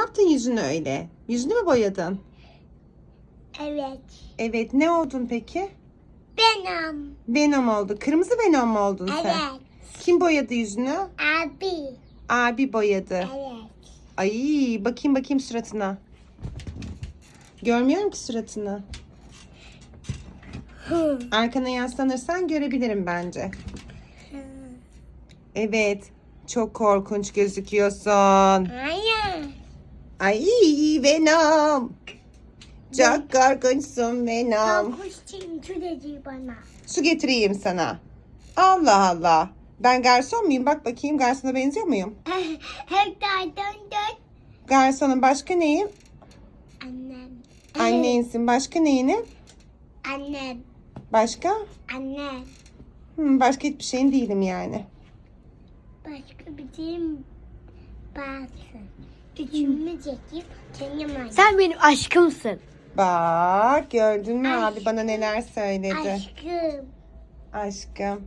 yaptın yüzünü öyle? Yüzünü mü boyadın? Evet. Evet. Ne oldun peki? Benim. Venom oldu. Kırmızı Venom mu oldun sen? Evet. Kim boyadı yüzünü? Abi. Abi boyadı. Evet. Ay bakayım bakayım suratına. Görmüyorum ki suratını. Hı. Arkana yaslanırsan görebilirim bence. Evet. Çok korkunç gözüküyorsun. Hayır. Ay Venom. Çok korkunçsun Venom. Korkunç çünkü dedi bana. Su getireyim sana. Allah Allah. Ben garson muyum? Bak bakayım garsona benziyor muyum? Hep dön dön. Garsonun başka neyim? Annem. Annensin. Başka neyini? Annem. Başka? Annem. Hmm, başka hiçbir şeyin değilim yani. Başka bir şeyim baksın. Gücümü çekip tanımayın. Sen benim aşkımsın. Bak gördün mü Ay. abi bana neler söyledi. Aşkım. Aşkım.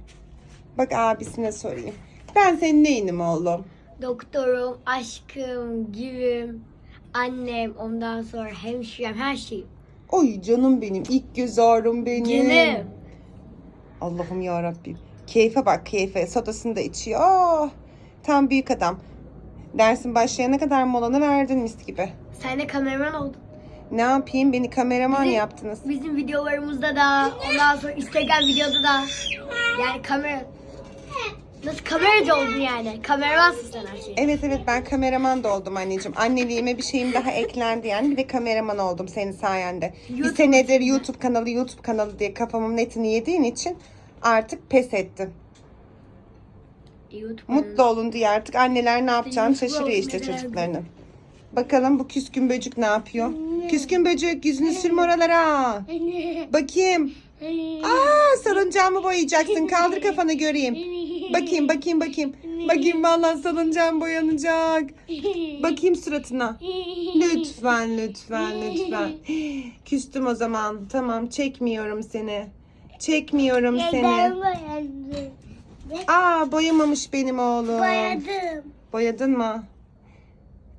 Bak abisine sorayım. Ben senin neyinim oğlum? Doktorum, aşkım, gülüm, annem, ondan sonra hemşirem, her şeyim. Oy canım benim. ilk göz ağrım benim. Canım. Allah'ım ya Rabbim. Keyfe bak keyfe. Sodasını da içiyor. Oh, tam büyük adam. Dersin başlayana kadar molanı verdin mis gibi. Sen de kameraman oldun. Ne yapayım beni kameraman Bizim- yaptınız. Bizim videolarımızda da, ondan sonra Instagram videoda da. Yani kamera... Nasıl kameracı oldun yani? Kameramansın sen her şey. Evet evet ben kameraman da oldum anneciğim. Anneliğime bir şeyim daha eklendi yani. Bir de kameraman oldum senin sayende. bir YouTube senedir YouTube kanalı YouTube kanalı diye kafamın netini yediğin için artık pes ettim. Mutlu olun diye artık anneler ne yapacağını şaşırıyor işte dediler. çocuklarının. Bakalım bu küskün böcük ne yapıyor? Küskün böcük yüzünü sürme oralara. Bakayım. Aa salıncağımı boyayacaksın. Kaldır kafanı göreyim. Bakayım bakayım bakayım. Bakayım vallahi salıncağım boyanacak. Bakayım suratına. Lütfen lütfen lütfen. Küstüm o zaman. Tamam çekmiyorum seni. Çekmiyorum seni. Aa boyamamış benim oğlum. Boyadım. Boyadın mı?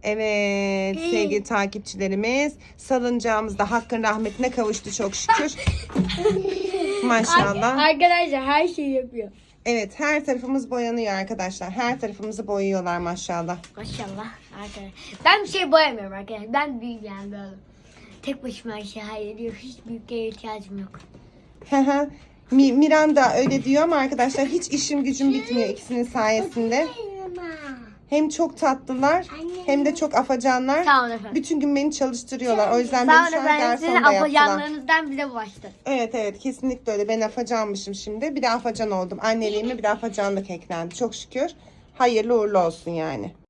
Evet sevgili takipçilerimiz salıncağımız da hakkın rahmetine kavuştu çok şükür. Maşallah. Arkadaşlar her şeyi yapıyor. Evet her tarafımız boyanıyor arkadaşlar. Her tarafımızı boyuyorlar maşallah. Maşallah arkadaşlar. Ben bir şey boyamıyorum arkadaşlar. Ben büyük yani böyle. Tek başıma her şeyi hallediyorum. Hiç büyüklere ihtiyacım yok. Hı hı. Mi- Miranda öyle diyor ama arkadaşlar hiç işim gücüm bitmiyor ikisinin sayesinde. Hem çok tatlılar hem de çok afacanlar. Sağ olun efendim. Bütün gün beni çalıştırıyorlar. O yüzden Sağ beni olun şu an efendim. Sizin garson da yaptılar. afacanlarınızdan bize bulaştı. Evet evet kesinlikle öyle. Ben afacanmışım şimdi. Bir de afacan oldum. Anneliğime bir de afacanlık eklendi. Çok şükür. Hayırlı uğurlu olsun yani.